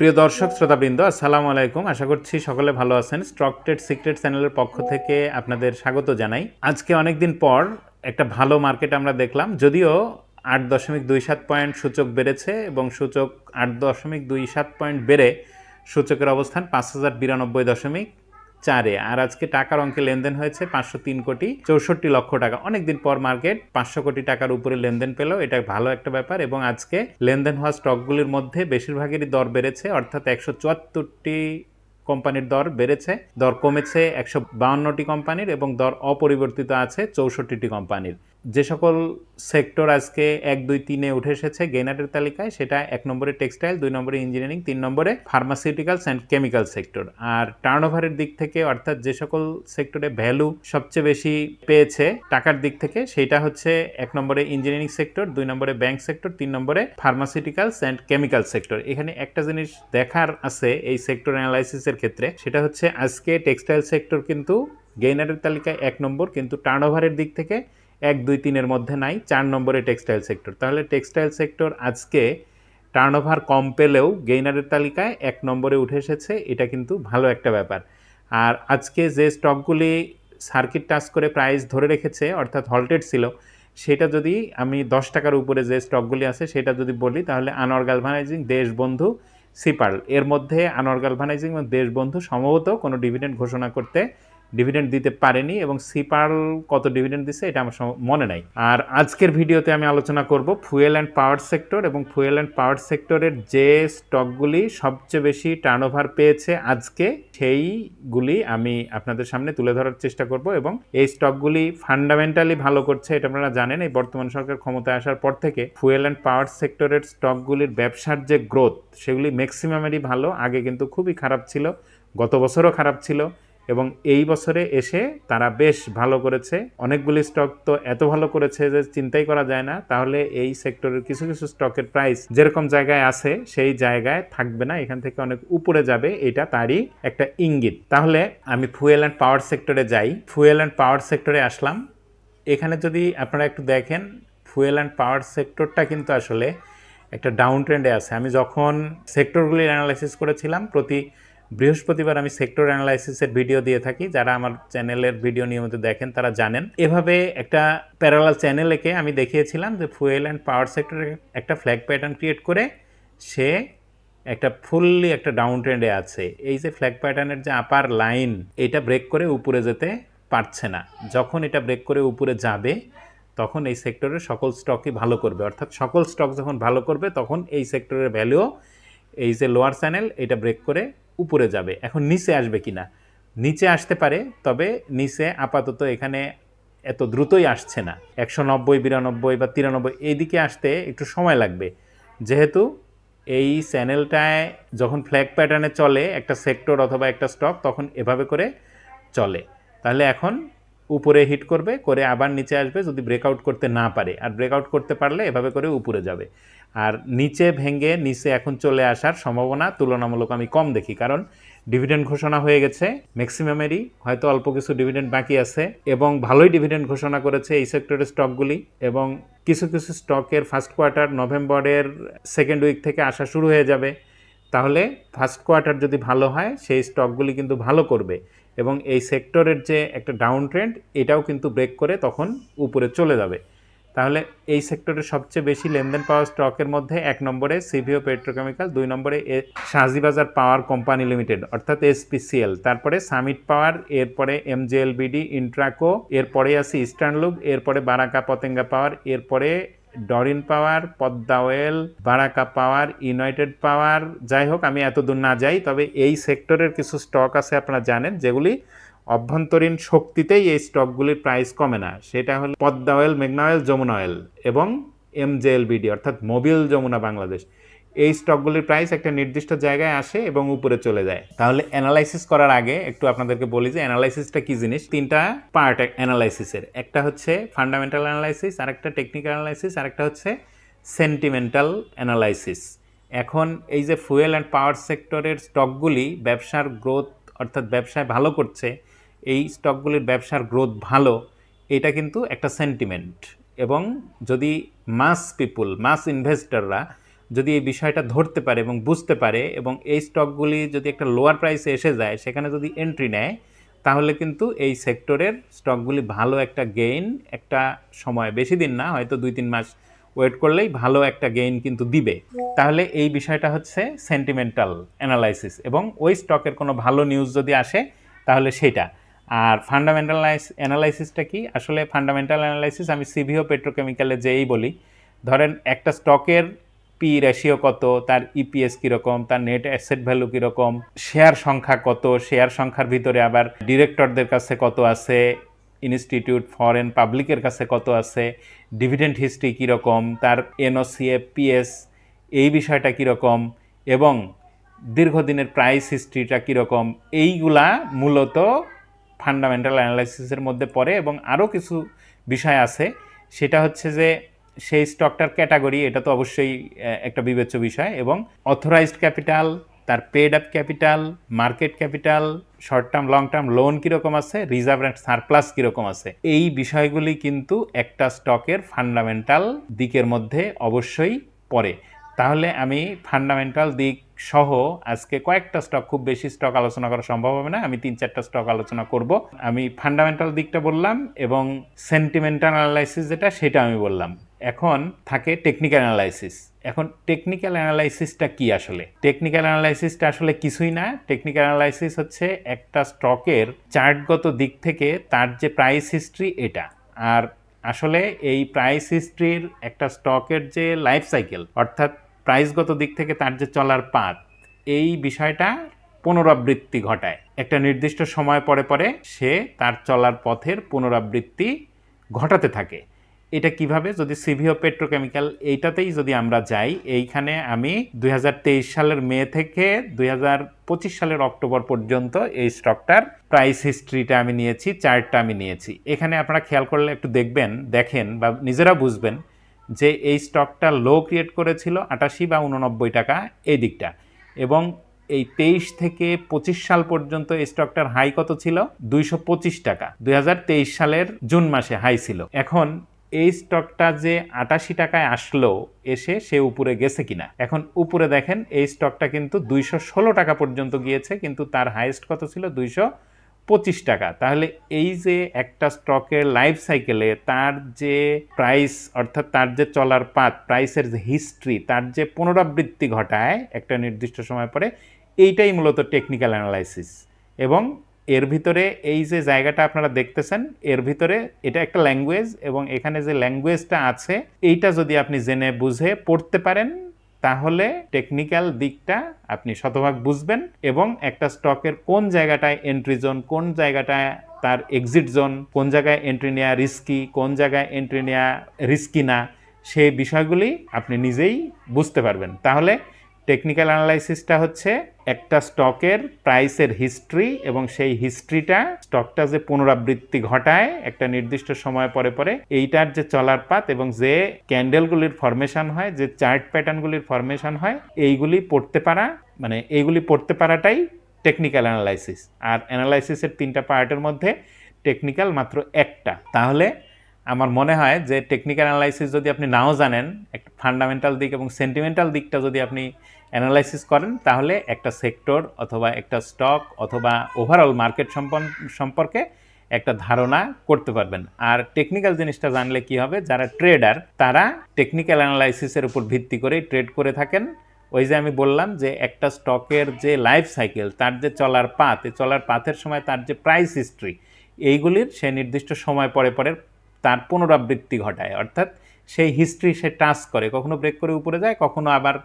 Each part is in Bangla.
প্রিয় দর্শক, শ্রোতাবৃন্দ, আসসালামু আলাইকুম। আশা করছি সকলে ভালো আছেন। স্টক ট্রেড সিক্রেট চ্যানেলের পক্ষ থেকে আপনাদের স্বাগত জানাই। আজকে অনেকদিন পর একটা ভালো মার্কেট আমরা দেখলাম। যদিও আট দশমিক দুই সাত পয়েন্ট সূচক বেড়েছে এবং সূচক আট দশমিক দুই সাত পয়েন্ট বেড়ে সূচকের অবস্থান পাঁচ হাজার বিরানব্বই দশমিক চারে। আর আজকে টাকার অঙ্কে লেনদেন হয়েছে পাঁচশো তিন কোটি চৌষট্টি লক্ষ টাকা। অনেকদিন পর মার্কেট পাঁচশো কোটি টাকার উপরে লেনদেন পেল। এটা ভালো একটা ব্যাপার এবং আজকে লেনদেন হওয়া স্টকগুলির মধ্যে বেশিরভাগেরই দর বেড়েছে, অর্থাৎ একশো চুয়াত্তরটি কোম্পানির দর বেড়েছে। দর কমেছে একশো বাউন্নটি কোম্পানির এবং দর অপরিবর্তিত আছে চৌষট্টিটি কোম্পানির। যে সকল সেক্টর আজকে এক, দুই, তিনে উঠে এসেছে গেনারের তালিকায়, সেটা এক নম্বরে টেক্সটাইল, দুই নম্বরে ইঞ্জিনিয়ারিং, তিন নম্বরে ফার্মাসিউটিক্যালস অ্যান্ড কেমিক্যাল সেক্টর। আর টার্নওভারের দিক থেকে, অর্থাৎ যে সকল সেক্টরে ভ্যালু সবচেয়ে বেশি পেয়েছে টাকার দিক থেকে, সেটা হচ্ছে এক নম্বরে ইঞ্জিনিয়ারিং সেক্টর, দুই নম্বরে ব্যাংক সেক্টর, তিন নম্বরে ফার্মাসিউটিক্যালস অ্যান্ড কেমিক্যাল সেক্টর। এখানে একটা জিনিস দেখার আছে এই সেক্টর অ্যানালাইসিসের ক্ষেত্রে, সেটা হচ্ছে আজকে টেক্সটাইল সেক্টর কিন্তু গেইনারের তালিকায় এক নম্বর, কিন্তু টার্নওভারের দিক থেকে এক দুই তিনের মধ্যে নাই, চার নম্বরে টেক্সটাইল সেক্টর। তাহলে টেক্সটাইল সেক্টর আজকে টার্নওভার কম পেলেও গেইনারের তালিকায় এক নম্বরে উঠে এসেছে, এটা কিন্তু ভালো একটা ব্যাপার। আর আজকে যে স্টকগুলি সার্কিট টাচ করে প্রাইস ধরে রেখেছে, অর্থাৎ হল্টেড ছিল, সেটা যদি আমি দশ টাকার উপরে যে স্টকগুলি আছে, সেটা যদি বলি, তাহলে আনোয়ার গালভানাইজিং, দেশবন্ধু, সিপার্ল। এর মধ্যে আনোয়ার গালভানাইজিং এবং দেশবন্ধু, সম্ভবত কোনো ডিভিডেন্ড ঘোষণা করতে ডিভিডেন্ড দিতে পারেনি এবং সিপার্ল কত ডিভিডেন্ড দিছে এটা আমার মনে নাই। আর আজকের ভিডিওতে আমি আলোচনা করব ফুয়েল অ্যান্ড পাওয়ার সেক্টর এবং ফুয়েল অ্যান্ড পাওয়ার সেক্টরের যে স্টকগুলি সবচেয়ে বেশি টার্নওভার পেয়েছে আজকে, সেইগুলি আমি আপনাদের সামনে তুলে ধরার চেষ্টা করব এবং এই স্টকগুলি ফান্ডামেন্টালি ভালো করছে এটা আপনারা জানেন। এই বর্তমান সরকার ক্ষমতায় আসার পর থেকে ফুয়েল অ্যান্ড পাওয়ার সেক্টরের স্টকগুলির ব্যবসার যে গ্রোথ সেগুলি ম্যাক্সিমামেরই ভালো। আগে কিন্তু খুবই খারাপ ছিল, গত বছরও খারাপ ছিল। এবং এই বছরে এসে তারা বেশ ভালো করেছে। অনেকগুলি স্টক তো এত ভালো করেছে যে চিন্তাই করা যায় না। তাহলে এই সেক্টরের কিছু কিছু স্টকের প্রাইস যেরকম জায়গায় আছে, সেই জায়গায় থাকবে না। এখান থেকে অনেক উপরে যাবে, এটা তারই একটা ইঙ্গিত। তাহলে আমি ফুয়েল অ্যান্ড পাওয়ার সেক্টরে যাই। ফুয়েল অ্যান্ড পাওয়ার সেক্টরে আসলাম। এখানে যদি আপনারা একটু দেখেন ফুয়েল অ্যান্ড পাওয়ার সেক্টরটা কিন্তু আসলে একটা ডাউন ট্রেন্ডে আছে। আমি যখন সেক্টরগুলির অ্যানালাইসিস করেছিলাম, প্রতি বৃহস্পতিবার আমি সেক্টর অ্যানালাইসিসের ভিডিও দিয়ে থাকি। যারা আমার চ্যানেলের ভিডিও নিয়মিত দেখেন, তারা জানেন। এভাবে একটা প্যারালাল চ্যানেল একে আমি দেখিয়েছিলাম যে ফুয়েল অ্যান্ড পাওয়ার সেক্টরে একটা ফ্ল্যাগ প্যাটার্ন ক্রিয়েট করে সে একটা ফুললি একটা ডাউন ট্রেন্ডে আছে। এই যে ফ্ল্যাগ প্যাটার্নের যে আপার লাইন এটা ব্রেক করে উপরে যেতে পারছে না। যখন এটা ব্রেক করে উপরে যাবে, তখন এই সেক্টরের সকল স্টকই ভালো করবে। অর্থাৎ সকল স্টক যখন ভালো করবে, তখন এই সেক্টরের ভ্যালুও এই যে লোয়ার চ্যানেল এটা ব্রেক করে উপরে যাবে, এখন নিচে আসবে কিনা? নিচে আসতে পারে, তবে নিচে আপাতত এখানে এত দ্রুতই আসছে না। একশো নব্বই, বিরানব্বই বা তিরানব্বই এইদিকে আসতে একটু সময় লাগবে। যেহেতু এই চ্যানেলটায় যখন ফ্ল্যাগ প্যাটার্নে চলে একটা সেক্টর অথবা একটা স্টক তখন এভাবে করে চলে। তাহলে এখন উপরে হিট করবে, করে আবার নিচে আসবে যদি ব্রেকআউট করতে না পারে। আর ব্রেকআউট করতে পারলে এভাবে করে উপরে যাবে। আর নিচে ভেঙে নিচে এখন চলে আসার সম্ভাবনা তুলনামূলক আমি কম দেখি, কারণ ডিভিডেন্ড ঘোষণা হয়ে গেছে ম্যাক্সিমামেরই হয়তো অল্প কিছু ডিভিডেন্ড বাকি আছে এবং ভালোই ডিভিডেন্ড ঘোষণা করেছে এই সেক্টরের স্টকগুলি এবং কিছু কিছু স্টকের ফার্স্ট কোয়ার্টার নভেম্বরের সেকেন্ড উইক থেকে আসা শুরু হয়ে যাবে। তাহলে ফার্স্ট কোয়ার্টার যদি ভালো হয়, সেই স্টকগুলি কিন্তু ভালো করবে এবং এই সেক্টরের যে একটা ডাউন ট্রেন্ড এটাও কিন্তু ব্রেক করে তখন উপরে চলে যাবে। তাহলে এই সেক্টরের সবচেয়ে বেশি লেনদেন পাওয়া স্টকের মধ্যে এক নম্বরে সিভিও পেট্রোকেমিক্যাল দুই নম্বরে শাহজিবাজার পাওয়ার কোম্পানি লিমিটেড অর্থাৎ এসপিসিএল তারপরে সামিট পাওয়ার এরপরে এমজেএলবিডি ইন্ট্রাকো এরপরে আছে ইস্টার্ন লুক এরপরে বারাকা পতেঙ্গা পাওয়ার এরপরে Doreen power Padma oil Baraka power united power যাই হোক, আমি এতদূর না যাই, তবে এই সেক্টরের কিছু স্টক আছে, আপনারা জানেন, যেগুলি অভ্যন্তরীণ শক্তিতেই এই স্টকগুলির প্রাইস কমে না। সেটা হলো পদ্মা অয়েল মেঘনা অয়েল যমুনা অয়েল এবং এমজেএলবিডি অর্থাৎ মোবিল যমুনা বাংলাদেশ। এই স্টকগুলির প্রাইস একটা নির্দিষ্ট জায়গায় আসে এবং উপরে চলে যায়। তাহলে অ্যানালাইসিস করার আগে একটু আপনাদেরকে বলি যে অ্যানালাইসিসটা কি জিনিস? তিনটা পার্ট অ্যানালাইসিসের একটা হচ্ছে ফান্ডামেন্টাল অ্যানালাইসিস আর আরেকটা টেকনিক্যাল অ্যানালাইসিস আরেকটা হচ্ছে সেন্টিমেন্টাল অ্যানালাইসিস এখন এই যে ফুয়েল অ্যান্ড পাওয়ার সেক্টরের স্টকগুলি ব্যবসার গ্রোথ অর্থাৎ ব্যবসায় ভালো করছে এই স্টকগুলির ব্যবসার গ্রোথ ভালো, এটা কিন্তু একটা সেন্টিমেন্ট এবং যদি মাস পিপুল মাস ইনভেস্টররা যদি এই বিষয়টা ধরতে পারে এবং বুঝতে পারে এবং এই স্টকগুলি যদি একটা লোয়ার প্রাইসে এসে যায়, সেখানে যদি এন্ট্রি নেয়, তাহলে কিন্তু এই সেক্টরের স্টকগুলি ভালো একটা গেইন একটা সময়, বেশি দিন না, হয়তো দুই তিন মাস ওয়েট করলেই ভালো একটা গেইন কিন্তু দিবে। তাহলে এই বিষয়টা হচ্ছে সেন্টিমেন্টাল অ্যানালাইসিস এবং ওই স্টকের কোনো ভালো নিউজ যদি আসে, তাহলে সেটা। আর ফান্ডামেন্টাল অ্যানালাইসিসটা কি? আসলে ফান্ডামেন্টাল অ্যানালাইসিস আমি সিভিও পেট্রোকেমিক্যালে যেই বলি, ধরেন একটা স্টকের পি রেশিও কত, তার ইপিএস কীরকম, তার নেট অ্যাসেট ভ্যালু কীরকম শেয়ার সংখ্যা কত শেয়ার সংখ্যার ভিতরে আবার ডিরেক্টরদের কাছে কত আছে ইনস্টিটিউট ফরেন পাবলিকের কাছে কত আছে ডিভিডেন্ড হিস্ট্রি কীরকম, তার এনওসিএ পিএস এই বিষয়টা কীরকম, এবং দীর্ঘদিনের প্রাইস হিস্ট্রিটা কীরকম, এইগুলা মূলত ফান্ডামেন্টাল অ্যানালাইসিসের মধ্যে পড়ে এবং আরও কিছু বিষয় আছে। সেটা হচ্ছে যে, সেই স্টকটার ক্যাটাগরি এটা তো অবশ্যই একটা বিবেচ্য বিষয় এবং অথরাইজড ক্যাপিটাল তার paid up capital market capital short term long term loan কীরকম আছে রিজার্ভ অ্যান্ড সারপ্লাস কীরকম আছে, এই বিষয়গুলি কিন্তু একটা স্টকের ফান্ডামেন্টাল দিকের মধ্যে অবশ্যই পড়ে। তাহলে আমি ফান্ডামেন্টাল দিক সহ আজকে কয়েকটা স্টক খুব বেশি স্টক আলোচনা করা সম্ভব হবে না। আমি তিন চারটা স্টক আলোচনা করব। আমি ফান্ডামেন্টাল দিকটা বললাম এবং সেন্টিমেন্টাল অ্যানালাইসিস যেটা, সেটা আমি বললাম। এখন থাকে টেকনিক্যাল অ্যানালাইসিস এখন টেকনিক্যাল অ্যানালাইসিসটা কি আসলে? টেকনিক্যাল অ্যানালাইসিসটা আসলে কিছুই না। টেকনিক্যাল অ্যানালাইসিস হচ্ছে একটা স্টকের চার্টগত দিক থেকে তার যে প্রাইস হিস্ট্রি এটা। আর আসলে এই প্রাইস হিস্ট্রির একটা স্টকের যে লাইফ সাইকেল অর্থাৎ প্রাইসগত দিক থেকে তার যে চলার পাত, এই বিষয়টা পুনরাবৃত্তি ঘটায়। একটা নির্দিষ্ট সময় পরে পরে সে তার চলার পথের পুনরাবৃত্তি ঘটাতে থাকে। এটা কীভাবে? যদি সিভিও পেট্রোকেমিক্যাল এইটাতেই যদি আমরা যাই, এইখানে আমি দুই হাজার তেইশ সালের মে থেকে দুই হাজার পঁচিশ সালের অক্টোবর পর্যন্ত এই স্টকটার প্রাইস হিস্ট্রিটা আমি নিয়েছি, চার্টটা আমি নিয়েছি। এখানে আপনারা খেয়াল করলে একটু দেখবেন, দেখেন বা নিজেরা বুঝবেন যে এই স্টকটা লো ক্রিয়েট করেছিল আটাশি বা উননব্বই টাকা এই দিকটা। এবং এই তেইশ থেকে পঁচিশ সাল পর্যন্ত এই স্টকটার হাই কত ছিল? দুইশো পঁচিশ টাকা। দুই হাজার তেইশ সালের জুন মাসে হাই ছিল। এখন এই স্টকটা যে আটাশি টাকায় আসলো এসে সে উপরে গেছে কিনা? এখন উপরে দেখেন এই স্টকটা কিন্তু দুইশো ষোলো টাকা পর্যন্ত গিয়েছে, কিন্তু তার হাইয়েস্ট কত ছিল? দুইশো পঁচিশ টাকা। তাহলে এই যে একটা স্টকের লাইফ সাইকেলে তার যে প্রাইস অর্থাৎ তার যে চলার পাত প্রাইসের যে হিস্ট্রি তার যে পুনরাবৃত্তি ঘটায় একটা নির্দিষ্ট সময় পরে, এইটাই মূলত টেকনিক্যাল অ্যানালাইসিস এবং এর ভিতরে এই যে জায়গাটা আপনারা দেখতেছেন, এর ভিতরে এটা একটা ল্যাঙ্গুয়েজ এবং এখানে যে ল্যাঙ্গুয়েজটা আছে, এইটা যদি আপনি জেনে বুঝে পড়তে পারেন তাহলে টেকনিক্যাল দিকটা আপনি শতভাগ বুঝবেন এবং একটা স্টকের কোন জায়গাটায় এন্ট্রি জোন কোন জায়গাটায় তার এক্সিট জোন কোন জায়গায় এন্ট্রি নেওয়া রিস্কি কোন জায়গায় এন্ট্রি নেওয়া রিস্কি না সেই বিষয়গুলি আপনি নিজেই বুঝতে পারবেন। তাহলে টেকনিক্যাল অ্যানালাইসিসটা হচ্ছে একটা স্টকের প্রাইসের হিস্ট্রি এবং সেই হিস্ট্রিটা স্টকটা যে পুনরাবৃত্তি ঘটায় একটা নির্দিষ্ট সময় পরে পরে, এইটার যে চলার পাত এবং যে ক্যান্ডেলগুলির ফরমেশন হয়, যে চার্ট প্যাটার্নগুলির ফরমেশন হয়, এইগুলি পড়তে পারা মানে এইগুলি পড়তে পারাটাই টেকনিক্যাল অ্যানালাইসিস আর অ্যানালাইসিসের তিনটা পার্টের মধ্যে টেকনিক্যাল মাত্র একটা। তাহলে আমার মনে হয় যে টেকনিক্যাল অ্যানালাইসিস যদি আপনি নাও জানেন, একটা ফান্ডামেন্টাল দিক এবং সেন্টিমেন্টাল দিকটা যদি আপনি অ্যানালাইসিস করেন, তাহলে একটা সেক্টর অথবা একটা স্টক অথবা ওভারঅল মার্কেট সম্পর্কে একটা ধারণা করতে পারবেন। আর টেকনিক্যাল জিনিসটা জানলে কি হবে, যারা ট্রেডার তারা টেকনিক্যাল অ্যানালাইসিসের উপর ভিত্তি করেই ট্রেড করে থাকেন। ওই যে আমি বললাম যে একটা স্টকের যে লাইফ সাইকেল তার যে চলার পাত চলার পাথের সময় তার যে প্রাইস হিস্ট্রি এইগুলির সে নির্দিষ্ট সময় পরে পরে তার পুনরাবৃত্তি ঘটায়। অর্থাৎ সেই হিস্ট্রি সে টাচ করে। কখনো ব্রেক করে উপরে যায়, কখনো আবার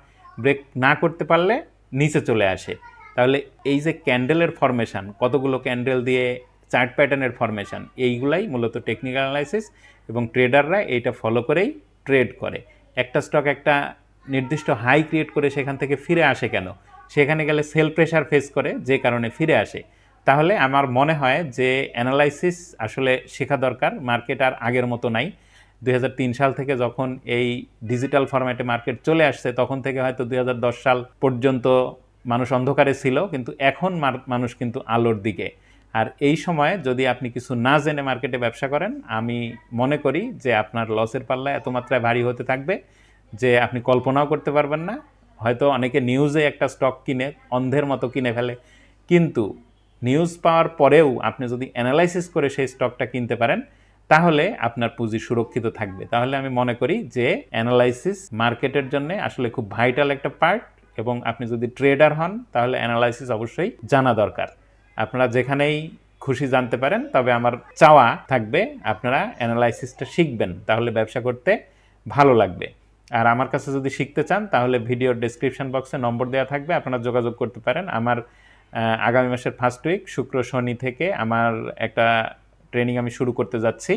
ব্রেক না করতে পারলে নিচে চলে আসে। তাহলে এই যে ক্যান্ডেলের ফরমেশন কতগুলো ক্যান্ডেল দিয়ে চার্ট প্যাটার্নের ফরমেশন এইগুলাই মূলত টেকনিক্যাল অ্যানালাইসিস এবং ট্রেডাররা এইটা ফলো করেই ট্রেড করে। একটা স্টক একটা নির্দিষ্ট হাই ক্রিয়েট করে সেখান থেকে ফিরে আসে কেন? সেখানে গেলে সেল প্রেশার ফেস করে, যে কারণে ফিরে আসে। তাহলে আমার মনে হয় যে অ্যানালাইসিস আসলে শেখা দরকার মার্কেট আর আগের মতো নাই। দুই হাজার তিন সাল থেকে যখন এই ডিজিটাল ফরম্যাটে মার্কেট চলে আসছে, তখন থেকে হয়তো দুই হাজার দশ সাল পর্যন্ত মানুষ অন্ধকারে ছিল, কিন্তু এখন মানুষ কিন্তু আলোর দিকে। আর এই সময়ে যদি আপনি কিছু না জেনে মার্কেটে ব্যবসা করেন, আমি মনে করি যে আপনার লসের পাল্লা এত মাত্রায় ভারী হতে থাকবে যে আপনি কল্পনাও করতে পারবেন না। হয়তো অনেকে নিউজে একটা স্টক কিনে, অন্ধের মতো কিনে ফেলে। কিন্তু নিউজ পাওয়ার পরেও আপনি যদি অ্যানালাইসিস করে সেই স্টকটা কিনতে পারেন তাহলে আপনার পুঁজি সুরক্ষিত থাকবে। তাহলে আমি মনে করি যে অ্যানালাইসিস মার্কেটের জন্য আসলে খুব ভাইটাল একটা পার্ট এবং আপনি যদি ট্রেডার হন, তাহলে অ্যানালাইসিস অবশ্যই জানা দরকার। আপনারা যেখানেই খুশি জানতে পারেন, তবে আমার চাওয়া থাকবে আপনারা অ্যানালাইসিসটা শিখবেন, তাহলে ব্যবসা করতে ভালো লাগবে। আর আমার কাছে যদি শিখতে চান, তাহলে ভিডিওর ডেসক্রিপশন বক্সে নম্বর দেওয়া থাকবে, আপনারা যোগাযোগ করতে পারেন। আমার আগামী মাসের ফার্স্ট উইক শুক্র শনি থেকে আমার একটা ট্রেনিং আমি শুরু করতে যাচ্ছি।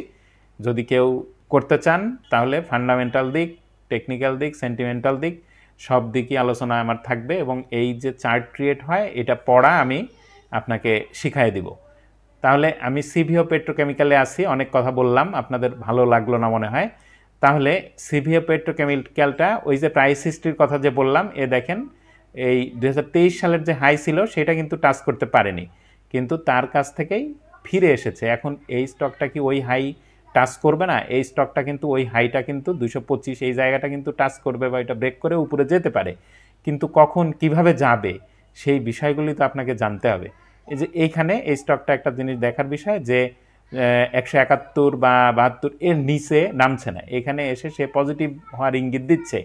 যদি কেউ করতে চান, তাহলে ফান্ডামেন্টাল দিক টেকনিক্যাল দিক সেন্টিমেন্টাল দিক, সব দিকই আলোচনা আমার থাকবে এবং এই যে চার্ট ক্রিয়েট হয়, এটা পড়া আমি আপনাকে শিখাই দিব। তাহলে আমি সিভিও পেট্রোকেমিক্যালে আসি অনেক কথা বললাম, আপনাদের ভালো লাগল না মনে হয়। তাহলে সিভিও পেট্রোকেমিক্যালটা ওই যে প্রাইস হিস্ট্রির কথা যে বললাম, এ দেখেন, এই দু হাজার তেইশ সালের যে হাই ছিল, সেটা কিন্তু টাচ করতে পারেনি। কিন্তু তার কাছ থেকেই ফিরে এসেছে। এখন এই স্টকটা কি ওই হাই টাচ করবে না? এই স্টকটা কিন্তু ওই হাইটা কিন্তু দুশো পঁচিশ, এই জায়গাটা কিন্তু টাচ করবে বা এটা ব্রেক করে উপরে যেতে পারে। কিন্তু কখন কীভাবে যাবে সেই বিষয়গুলি তো আপনাকে জানতে হবে। এই যে এইখানে এই স্টকটা একটা জিনিস দেখার বিষয় যে একশো একাত্তর বা বাহাত্তর এর নিচে নামছে না। এখানে এসে সে পজিটিভ হওয়ার ইঙ্গিত দিচ্ছে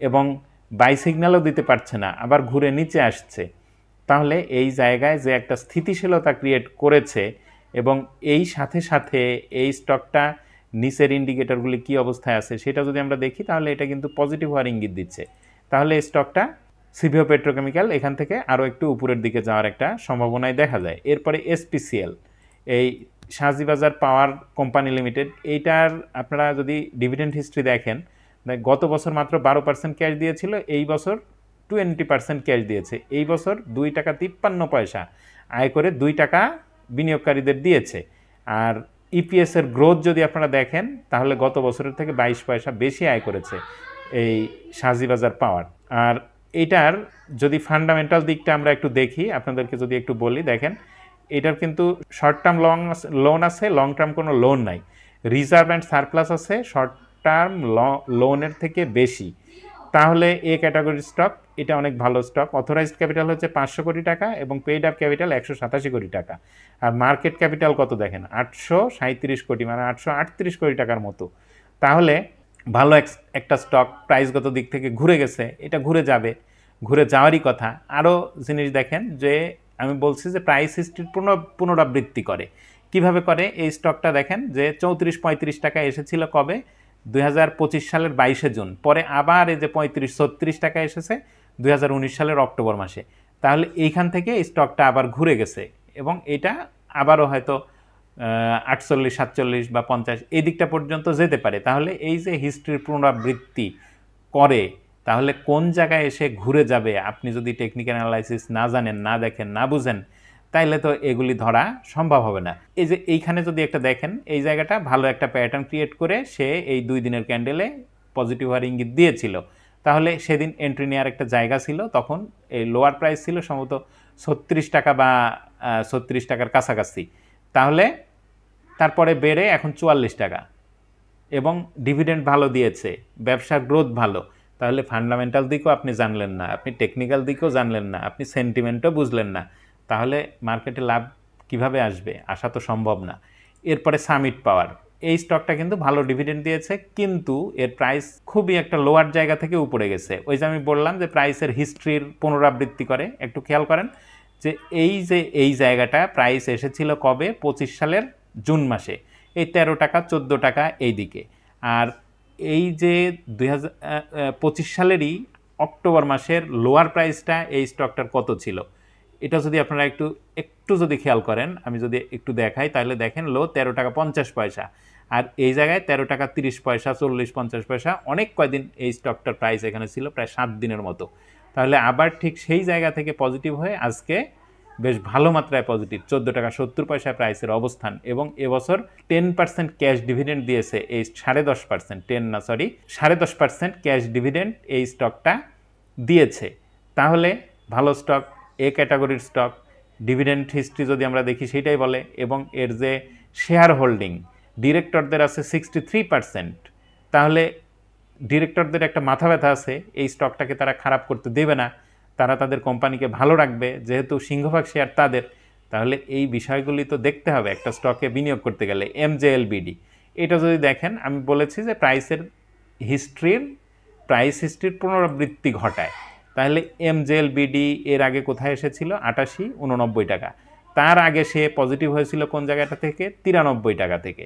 এবং বাই সিগন্যালও দিতে পারছে না, আবার ঘুরে নিচে আসছে। তাহলে এই জায়গায় যে একটা স্থিতিশীলতা ক্রিয়েট করেছে এবং এই সাথে সাথে এই স্টকটা নিচের ইন্ডিকেটরগুলি কী অবস্থায় আছে সেটা যদি আমরা দেখি, তাহলে এটা কিন্তু পজিটিভ হওয়ার ইঙ্গিত দিচ্ছে। তাহলে এই স্টকটা সিভিও পেট্রোকেমিক্যাল এখান থেকে আরও একটু উপরের দিকে যাওয়ার একটা সম্ভাবনাই দেখা যায়। এরপরে এসপিসিএল এই সাজিবাজার পাওয়ার কোম্পানি লিমিটেড, এইটার আপনারা যদি ডিভিডেন্ড হিস্ট্রি দেখেন গত বছর মাত্র বারো পার্সেন্ট ক্যাশ দিয়েছিল, এই বছর টোয়েন্টি পার্সেন্ট ক্যাশ দিয়েছে। এই বছর দুই টাকা তিপ্পান্ন পয়সা। আয় করে দুই টাকা বিনিয়োগকারীদের দিয়েছে। আর ইপিএস এর গ্রোথ যদি আপনারা দেখেন, তাহলে গত বছরের থেকে বাইশ পয়সা বেশি আয় করেছে এই সাজিবাজার পাওয়ার। আর এটার যদি ফান্ডামেন্টাল দিকটা আমরা একটু দেখি, আপনাদেরকে যদি একটু বলি, দেখেন, এটার কিন্তু শর্ট টার্ম লং লোন আছে লং টার্ম কোনো লোন নাই। রিজার্ভ অ্যান্ড সারপ্লাস আছে শর্ট টার্ম লোনের থেকে বেশি। তাহলে এ ক্যাটাগরির স্টক, এটা অনেক ভালো স্টক। অথরাইজড ক্যাপিটাল হচ্ছে পাঁচশো কোটি টাকা এবং পেইড আপ ক্যাপিটাল একশো সাতাশি কোটি টাকা। আর মার্কেট ক্যাপিটাল কত দেখেন? আটশো সাঁত্রিশ কোটি মানে আটশো আটত্রিশ কোটি টাকার মতো। তাহলে ভালো এক- একটা স্টক প্রাইসগত দিক থেকে ঘুরে গেছে, এটা ঘুরে যাবে। ঘুরে যাওয়ারই কথা। আরও জিনিস দেখেন যে, আমি বলছি যে প্রাইস হিস্ট্রির পুনরাবৃত্তি করে। কীভাবে করে? এই স্টকটা দেখেন যে চৌত্রিশ পঁয়ত্রিশ টাকা এসেছিল কবে? দুই হাজার পঁচিশ সালের বাইশে জুন, পরে আবার এই যে পঁয়ত্রিশ, ছত্রিশ টাকা এসেছে দু হাজার উনিশ সালের অক্টোবর মাসে। তাহলে এইখান থেকে স্টকটা আবার ঘুরে গেছে এবং এটা আবারও হয়তো আটচল্লিশ, সাতচল্লিশ বা পঞ্চাশ এই দিকটা পর্যন্ত যেতে পারে। তাহলে এই যে হিস্ট্রির পুনরাবৃত্তি করে, তাহলে কোন জায়গায় এসে ঘুরে যাবে আপনি যদি টেকনিক্যাল অ্যানালাইসিস না জানেন, না দেখেন, না বুঝেন তাইলে তো এগুলি ধরা সম্ভব হবে না। এই যে এইখানে যদি একটা দেখেন, এই জায়গাটা ভালো একটা প্যাটার্ন ক্রিয়েট করে সে এই দুই দিনের ক্যান্ডেলে পজিটিভ হওয়ার ইঙ্গিত দিয়েছিল। তাহলে সেদিন এন্ট্রি নেওয়ার একটা জায়গা ছিল, তখন এই লোয়ার প্রাইস ছিল সম্ভবত ছত্রিশ টাকা বা ছত্রিশ টাকার কাছাকাছি। তাহলে তারপরে বেড়ে এখন চুয়াল্লিশ টাকা। এবং ডিভিডেন্ড ভালো দিয়েছে, ব্যবসার গ্রোথ ভালো। তাহলে ফান্ডামেন্টাল দিকও আপনি জানলেন না, আপনি টেকনিক্যাল দিকও জানলেন না, আপনি সেন্টিমেন্টও বুঝলেন না। তাহলে মার্কেটে লাভ কীভাবে আসবে? আসা তো সম্ভব না। এরপরে সামিট পাওয়ার এই স্টকটা কিন্তু ভালো ডিভিডেন্ড দিয়েছে, কিন্তু এর প্রাইস খুবই একটা লোয়ার জায়গা থেকে উপরে গেছে। ওই যে আমি বললাম যে প্রাইসের হিস্ট্রির পুনরাবৃত্তি করে, একটু খেয়াল করেন যে এই যে এই জায়গাটা প্রাইস এসেছিল কবে? পঁচিশ সালের জুন মাসে। এই তেরো টাকা, চোদ্দ টাকা এই দিকে আর এই যে দুই হাজার পঁচিশ সালেরই অক্টোবর মাসের লোয়ার প্রাইসটা এই স্টকটার কত ছিল? এটা যদি আপনারা একটু একটু যদি খেয়াল করেন, আমি যদি একটু দেখাই, তাহলে দেখেন লো তেরো টাকা পঞ্চাশ পয়সা। আর এই জায়গায় তেরো টাকা তিরিশ পয়সা, চল্লিশ পঞ্চাশ পয়সা, অনেক কয়দিন এই স্টকটার প্রাইস এখানে ছিল, প্রায় সাত দিনের মতো। তাহলে আবার ঠিক সেই জায়গা থেকে পজিটিভ হয়ে আজকে বেশ ভালো মাত্রায় পজিটিভ চোদ্দ টাকা সত্তর পয়সা প্রাইসের অবস্থান। এবং এবছর টেন পার্সেন্ট ক্যাশ ডিভিডেন্ড দিয়েছে এই সাড়ে দশ পার্সেন্ট টেন না সরি সাড়ে দশ পার্সেন্ট ক্যাশ ডিভিডেন্ড এই স্টকটা দিয়েছে। তাহলে ভালো স্টক এ ক্যাটাগরির স্টক ডিভিডেন্ড হিস্ট্রি যদি আমরা দেখি সেটাই বলে, এবং এর যে শেয়ার হোল্ডিং ডিরেক্টরদের আছে সিক্সটি থ্রি পার্সেন্ট তাহলে ডিরেক্টরদের একটা মাথা ব্যথা আছে, এই স্টকটাকে তারা খারাপ করতে দেবে না। তারা তাদের কোম্পানিকে ভালো রাখবে, যেহেতু সিংহভাগ শেয়ার তাদের। তাহলে এই বিষয়গুলি তো দেখতে হবে একটা স্টকে বিনিয়োগ করতে গেলে এমজেএলবিডি এটা যদি দেখেন, আমি বলেছি যে প্রাইসের হিস্ট্রির প্রাইস হিস্ট্রির পুনরাবৃত্তি ঘটায়। তাহলে এমজেএলবিডি এর আগে কোথায় এসেছিল? আটাশি, উননব্বই টাকা। তার আগে সে পজিটিভ হয়েছিল কোন জায়গাটা থেকে? তিরানব্বই টাকা থেকে।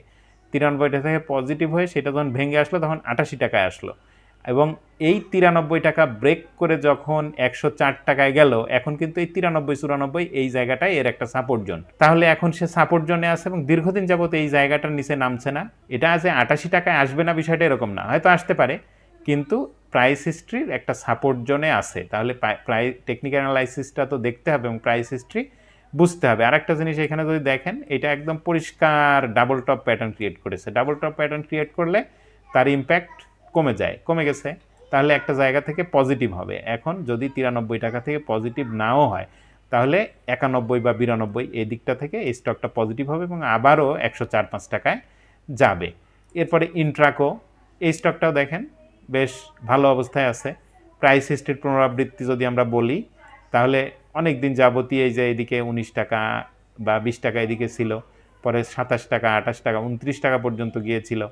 তিরানব্বই টাকা থেকে পজিটিভ হয়ে সেটা যখন ভেঙে আসলো, তখন আটাশি টাকায় আসলো। এবং এই তিরানব্বই টাকা ব্রেক করে যখন একশো চার টাকায় গেল, এখন কিন্তু এই তিরানব্বই, চুরানব্বই এই জায়গাটাই এর একটা সাপোর্ট জোন তাহলে এখন সে সাপোর্ট জোনে আছে এবং দীর্ঘদিন যাবত এই জায়গাটার নিচে নামছে না। এটা আছে আটাশি টাকায় আসবে না বিষয়টা এরকম না। হয়তো আসতে পারে। কিন্তু প্রাইস হিস্ট্রির একটা সাপোর্ট জোনে আছে। তাহলে প্রাইস টেকনিক্যাল অ্যানালাইসিসটা তো দেখতে হবে এবং প্রাইস হিস্ট্রি বুঝতে হবে। আরেকটা জিনিস এখানে যদি দেখেন, এটা একদম পরিষ্কার ডাবল টপ প্যাটার্ন ক্রিয়েট করেছে। ডাবল টপ প্যাটার্ন ক্রিয়েট করলে তার ইম্প্যাক্ট কমে যায়, কমে গেছে। তাহলে একটা জায়গা থেকে পজিটিভ হবে। এখন যদি তিরানব্বই টাকা থেকে পজিটিভ নাও হয়, তাহলে একানব্বই বা বিরানব্বই এই দিকটা থেকে এই স্টকটা পজিটিভ হবে এবং আবারও একশো চার পাঁচ টাকায় যাবে। এরপরে ইন্ট্রাকো এই স্টকটাও দেখেন বেশ ভালো অবস্থায় আছে। প্রাইস হিস্ট্রির পুনরাবৃত্তি যদি আমরা বলি, তাহলে অনেক দিন যাবতীয় এই যে এদিকে উনিশ টাকা বা বিশ টাকা এদিকে ছিল, পরে সাতাশ টাকা, আঠাশ টাকা, উনত্রিশ টাকা পর্যন্ত গিয়েছিল।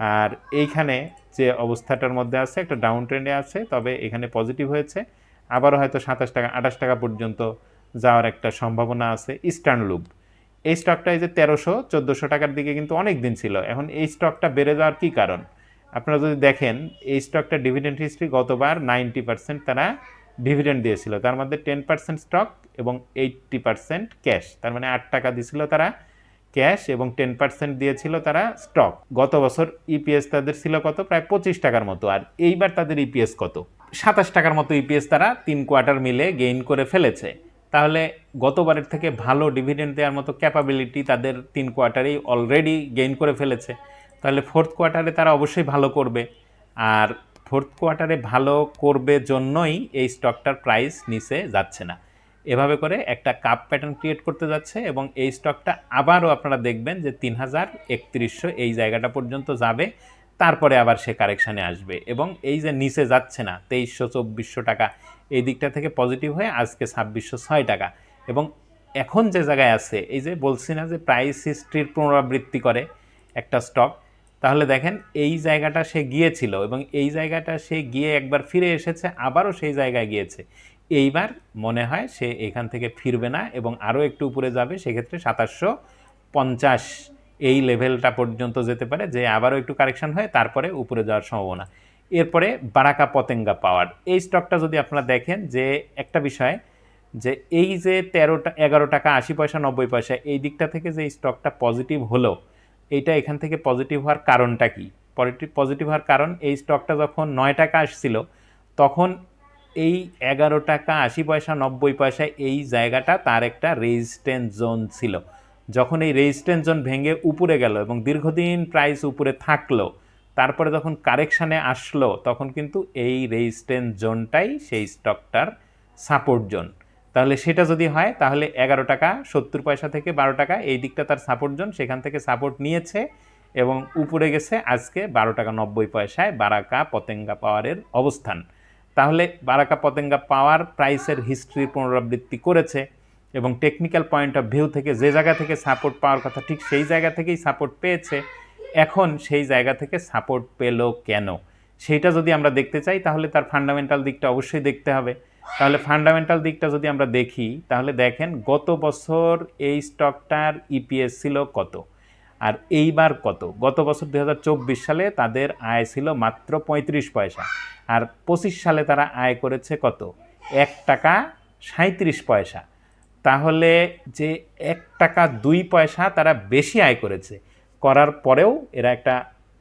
আর এইখানে যে অবস্থাটার মধ্যে আছে, একটা ডাউন ট্রেন্ডে আছে, তবে এখানে পজিটিভ হয়েছে। আবারও হয়তো সাতাশ টাকা, আঠাশ টাকা পর্যন্ত যাওয়ার একটা সম্ভাবনা আছে ইস্টার্ন লুপ এই স্টকটা এই যে তেরোশো, চোদ্দোশো টাকার দিকে কিন্তু অনেক দিন ছিল। এখন এই স্টকটা বেড়ে যাওয়ার কী কারণ? আপনারা যদি দেখেন, এই স্টকটা ডিভিডেন্ড হিস্ট্রি গতবার নাইনটি পার্সেন্ট তারা ডিভিডেন্ড দিয়েছিল। তার মধ্যে টেন পার্সেন্ট স্টক এবং এইটটি পার্সেন্ট ক্যাশ তার মানে আট টাকা দিয়েছিল তারা ক্যাশ এবং টেন পার্সেন্ট দিয়েছিল তারা স্টক গত বছর ইপিএস তাদের ছিল কত? প্রায় পঁচিশ টাকার মতো। আর এইবার তাদের ইপিএস কত? সাতাশ টাকার মতো ইপিএস তারা তিন কোয়ার্টার মিলে গেইন করে ফেলেছে। তাহলে গতবারের থেকে ভালো ডিভিডেন্ড দেওয়ার মতো ক্যাপাবিলিটি তাদের তিন কোয়ার্টারেই অলরেডি গেইন করে ফেলেছে। তাহলে ফোর্থ কোয়ার্টারে তারা অবশ্যই ভালো করবে। আর ফোর্থ কোয়ার্টারে ভালো করবে জন্যই এই স্টকটার প্রাইস নিচে যাচ্ছে না। এভাবে করে একটা কাপ প্যাটার্ন ক্রিয়েট করতে যাচ্ছে এবং এই স্টকটা আবারও আপনারা দেখবেন যে তিন হাজার একত্রিশশো এই জায়গাটা পর্যন্ত যাবে, তারপরে আবার সে কারেকশানে আসবে এবং এই যে নিচে যাচ্ছে না, তেইশশো, চব্বিশশো টাকা, এই দিকটা থেকে পজিটিভ হয়ে আজকে ছাব্বিশশো ছয় টাকা। এবং এখন যে জায়গায় আছে, এই যে বলছি না যে প্রাইস হিস্ট্রির পুনরাবৃত্তি করে একটা স্টক তাহলে দেখেন এই জায়গাটা সে গিয়েছিল এবং এই জায়গাটা সে গিয়ে একবার ফিরে এসেছে, আবারও সেই জায়গায় গিয়েছে। এইবার মনে হয় সে এখান থেকে ফিরবে না এবং আরও একটু উপরে যাবে, সেক্ষেত্রে সাতাশশো পঞ্চাশ এই লেভেলটা পর্যন্ত যেতে পারে, যে আবারও একটু কারেকশান হয়, তারপরে উপরে যাওয়ার সম্ভাবনা। এরপরে বারাকা পতেঙ্গা পাওয়ার। এই স্টকটা যদি আপনারা দেখেন যে একটা বিষয়, যে এই যে তেরোটা, এগারো টাকা, আশি পয়সা, নব্বই পয়সা, এই দিকটা থেকে যে স্টকটা পজিটিভ হলো এইটা এখান থেকে পজিটিভ হওয়ার কারণটা কি? পজিটিভ পজিটিভ হওয়ার কারণ, এই স্টকটা যখন নয় টাকা আসছিল, তখন এই এগারো টাকা আশি পয়সা, নব্বই পয়সা এই জায়গাটা তার একটা রেজিস্ট্যান্স জোন ছিল। যখন এই রেজিস্ট্যান্স জোন ভেঙে উপরে গেল এবং দীর্ঘদিন প্রাইস উপরে থাকল, তারপরে যখন কারেকশানে আসলো, তখন কিন্তু এই রেজিস্ট্যান্স জোনটাই সেই স্টকটার সাপোর্ট জোন তাহলে সেটা যদি হয়, তাহলে এগারো টাকা, সত্তর পয়সা থেকে বারো টাকা, এই দিকটা তার সাপোর্ট জোন সেখান থেকে সাপোর্ট নিয়েছে এবং উপরে গেছে আজকে বারো টাকা নব্বই পয়সায় বারাকা পতেঙ্গা পাওয়ারের অবস্থান। তাহলে বারাকা পতেঙ্গা পাওয়ার প্রাইসের হিস্ট্রি পুনরাবৃত্তি করেছে এবং টেকনিক্যাল পয়েন্ট অফ ভিউ থেকে যে জায়গা থেকে সাপোর্ট পাওয়ার কথা, ঠিক সেই জায়গা থেকেই সাপোর্ট পেয়েছে। এখন সেই জায়গা থেকে সাপোর্ট পেল কেন? সেইটা যদি আমরা দেখতে চাই, তাহলে তার ফান্ডামেন্টাল দিকটা অবশ্যই দেখতে হবে। তাহলে ফান্ডামেন্টাল দিকটা যদি আমরা দেখি, তাহলে দেখেন গত বছর এই স্টকটার ইপিএস ছিল কত? আর এইবার কত? গত বছর দুই হাজার চব্বিশ সালে তাদের আয় ছিল মাত্র পঁয়ত্রিশ পয়সা। আর পঁচিশ সালে তারা আয় করেছে কত? এক টাকা সাঁত্রিশ পয়সা। তাহলে যে এক টাকা দুই পয়সা তারা বেশি আয় করেছে, করার পরেও এরা একটা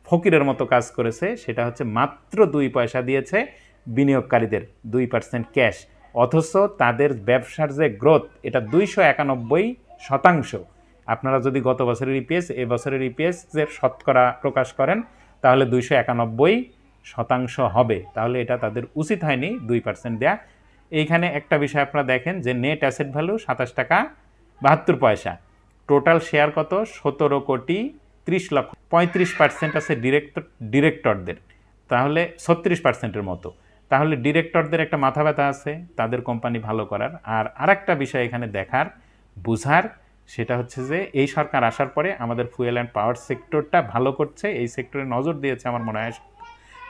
ফকিরের মতো কাজ করেছে, সেটা হচ্ছে মাত্র দুই পয়সা দিয়েছে বিনিয়োগকারীদের দুই পার্সেন্ট ক্যাশ অথচ তাদের ব্যবসার যে গ্রোথ এটা দুইশো একানব্বই শতাংশ। আপনারা যদি গত বছরের ইপিএস এ বছরের ইপিএস এর শতকরা প্রকাশ করেন, তাহলে দুইশো একানব্বই শতাংশ হবে। তাহলে এটা তাদের উচিত হয়নি দুই পার্সেন্ট দেয়া। এইখানে একটা বিষয় আপনারা দেখেন যে নেট অ্যাসেট ভ্যালু সাতাশ টাকা বাহাত্তর পয়সা। টোটাল শেয়ার কত? সতেরো কোটি ত্রিশ লক্ষ। পঁয়ত্রিশ পার্সেন্ট আছে ডিরেক্টর ডিরেক্টরদের তাহলে ছত্রিশ পার্সেন্টের মতো। তাহলে ডিরেক্টরদের একটা মাথা ব্যথা আছে, তাদের কোম্পানি ভালো করার। আর আরেকটা বিষয় এখানে দেখার, বুঝার, সেটা হচ্ছে যে এই সরকার আসার পরে আমাদের ফুয়েল অ্যান্ড পাওয়ার সেক্টরটা ভালো করছে, এই সেক্টরে নজর দিয়েছে আমার মনে হয়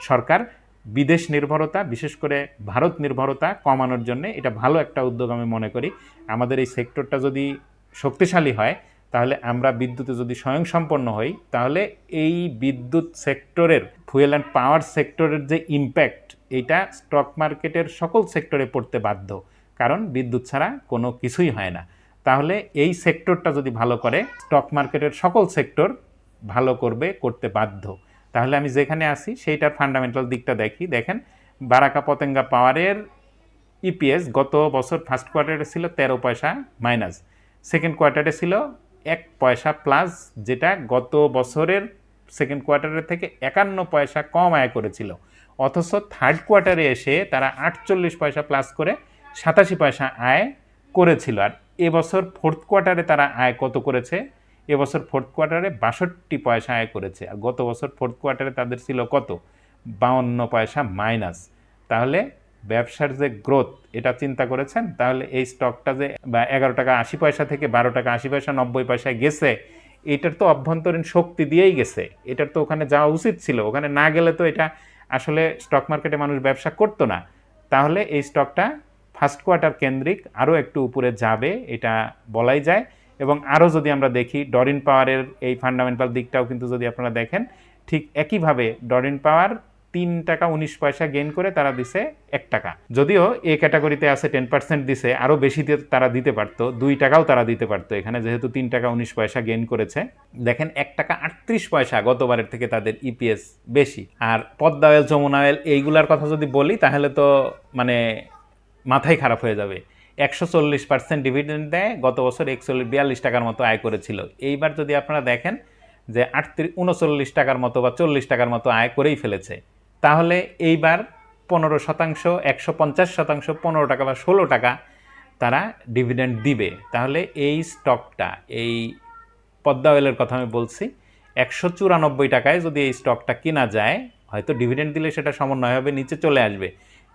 সরকার। বিদেশ নির্ভরতা, বিশেষ করে ভারত নির্ভরতা কমানোর জন্য এটা ভালো একটা উদ্যোগ আমি মনে করি। আমাদের এই সেক্টরটা যদি শক্তিশালী হয় তাহলে আমরা বিদ্যুতে যদি স্বয়ংসম্পন্ন হই, তাহলে এই বিদ্যুৎ সেক্টরের ফুয়েল অ্যান্ড পাওয়ার সেক্টরের যে ইম্প্যাক্ট এটা স্টক মার্কেটের সকল সেক্টরে পড়তে বাধ্য। কারণ বিদ্যুৎ ছাড়া কোনো কিছুই হয় না। তাহলে এই সেক্টরটা যদি ভালো করে স্টক মার্কেটের সকল সেক্টর ভালো করবে, করতে বাধ্য। তাহলে আমি যেখানে আসি সেইটার ফান্ডামেন্টাল দিকটা দেখি। দেখেন, বারাকা পতেঙ্গা পাওয়ারের ইপিএস গত বছর ফার্স্ট কোয়ার্টারে ছিল তেরো পয়সা মাইনাস সেকেন্ড কোয়ার্টারে ছিল এক পয়সা প্লাস যেটা গত বছরের সেকেন্ড কোয়ার্টারের থেকে একান্ন পয়সা কম আয় করেছিল। অথচ থার্ড কোয়ার্টারে এসে তারা আটচল্লিশ পয়সা প্লাস করে সাতাশি পয়সা আয় করেছিল। আর এবছর ফোর্থ কোয়ার্টারে তারা আয় কত করেছে? এবছর ফোর্থ কোয়ার্টারে বাষট্টি পয়সা আয় করেছে। আর গত বছর ফোর্থ কোয়ার্টারে তাদের ছিল কত? বাউন্ন পয়সা মাইনাস তাহলে ব্যবসার যে গ্রোথ, এটা চিন্তা করেছেন? তাহলে এই স্টকটা যে, বা এগারো টাকা আশি পয়সা থেকে বারো টাকা আশি পয়সা, নব্বই পয়সায় গেছে, এটার তো অভ্যন্তরীণ শক্তি দিয়েই গেছে। এটার তো ওখানে যাওয়া উচিত ছিল। ওখানে না গেলে তো এটা আসলে স্টক মার্কেটে মানুষ ব্যবসা করতো না। তাহলে এই স্টকটা ফার্স্ট কোয়ার্টার কেন্দ্রিক আরও একটু উপরে যাবে, এটা বলাই যায়। এবং আরও যদি আমরা দেখি ডরিন পাওয়ারের এই ফান্ডামেন্টাল দিকটাও কিন্তু যদি আপনারা দেখেন, ঠিক একইভাবে ডরিন পাওয়ার তিন টাকা উনিশ পয়সা গেইন করে তারা দিছে এক টাকা। যদিও এ ক্যাটাগরিতে আছে টেন পার্সেন্ট দিছে আরও বেশি তারা দিতে পারতো, দুই টাকাও তারা দিতে পারতো এখানে, যেহেতু তিন টাকা উনিশ পয়সা গেইন করেছে। দেখেন, এক টাকা আটত্রিশ পয়সা গতবারের থেকে তাদের ইপিএস বেশি। আর পদ্মা অয়েল যমুনা অয়েল এইগুলার কথা যদি বলি, তাহলে তো মানে মাথাই খারাপ হয়ে যাবে। একশো চল্লিশ পার্সেন্ট ডিভিডেন্ড দেয়, গত বছর একচল্লিশ, বিয়াল্লিশ টাকার মতো আয় করেছিল। এইবার যদি আপনারা দেখেন যে আটত্রিশ, উনচল্লিশ টাকার মতো বা চল্লিশ টাকার মতো আয় করেই ফেলেছে। তাহলে এইবার পনেরো শতাংশ, একশো পঞ্চাশ শতাংশ, পনেরো টাকা বা ষোলো টাকা তারা ডিভিডেন্ড দিবে। তাহলে এই স্টকটা এই পদ্মা অয়েলের কথা আমি বলছি, একশো চুরানব্বই টাকায় যদি এই স্টকটা কেনা যায়, হয়তো ডিভিডেন্ড দিলে সেটা সমন্বয় হবে, নিচে চলে আসবে।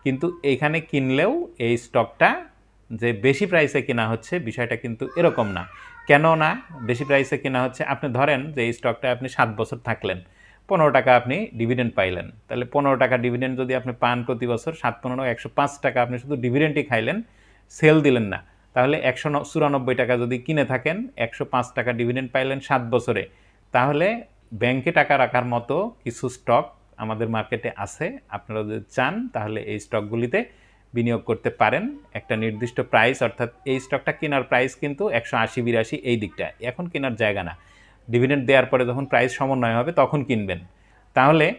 কিন্তু এইখানে কিনলেও এই স্টকটা যে বেশি প্রাইসে কেনা হচ্ছে, বিষয়টা কিন্তু এরকম না। কেন না বেশি প্রাইসে কেনা হচ্ছে, আপনি ধরেন যে এই স্টকটা আপনি সাত বছর থাকলেন। পনেরো টাকা আপনি ডিভিডেন্ড পাইলেন। তাহলে পনেরো টাকা ডিভিডেন্ড যদি আপনি পান প্রতি বছর, সাত পনেরো, একশো পাঁচ টাকা আপনি শুধু ডিভিডেন্ডই খাইলেন সেল দিলেন না। তাহলে একশো চুরানব্বই টাকা যদি কিনে থাকেন, একশো পাঁচ টাকা ডিভিডেন্ড পাইলেন সাত বছরে। তাহলে ব্যাংকে টাকা রাখার মতো কিছু স্টক আমাদের মার্কেটে আছে। আপনারা যদি চান, তাহলে এই স্টকগুলিতে বিনিয়োগ করতে পারেন। একটা নির্দিষ্ট প্রাইস অর্থাৎ এই স্টকটা কেনার প্রাইস কিন্তু একশো আশি বিরাশি এই দিকটা এখন কেনার জায়গা না। ডিভিডেন্ড দেওয়ার পরে যখন প্রাইস সমন্বয় হবে, তখন কিনবেন। তাহলে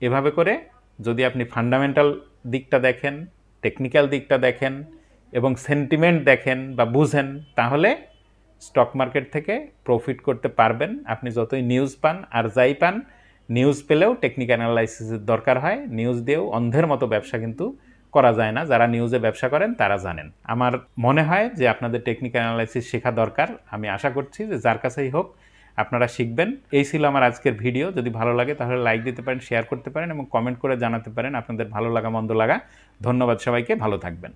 এভাবে করে যদি আপনি ফান্ডামেন্টাল দিকটা দেখেন টেকনিক্যাল দিকটা দেখেন এবং সেন্টিমেন্ট দেখেন বা বুঝেন, তাহলে স্টক মার্কেট থেকে প্রফিট করতে পারবেন। আপনি যতই নিউজ পান আর যাই পান নিউজ পেলেও টেকনিক্যাল অ্যানালাইসিসের দরকার হয়। নিউজ দিয়েও অন্ধের মতো ব্যবসা কিন্তু করা যায় না। যারা নিউজে ব্যবসা করেন, তারা জানেন। আমার মনে হয় যে আপনাদের টেকনিক্যাল অ্যানালাইসিস শেখা দরকার। আমি আশা করছি যে যার কাছেই হোক আপনারা শিখবেন। এই ছিল আমার আজকের ভিডিও। যদি ভালো লাগে তাহলে লাইক দিতে পারেন শেয়ার করতে পারেন এবং কমেন্ট করে জানাতে পারেন আপনাদের ভালো লাগা, মন্দ লাগা। ধন্যবাদ সবাইকে, ভালো থাকবেন।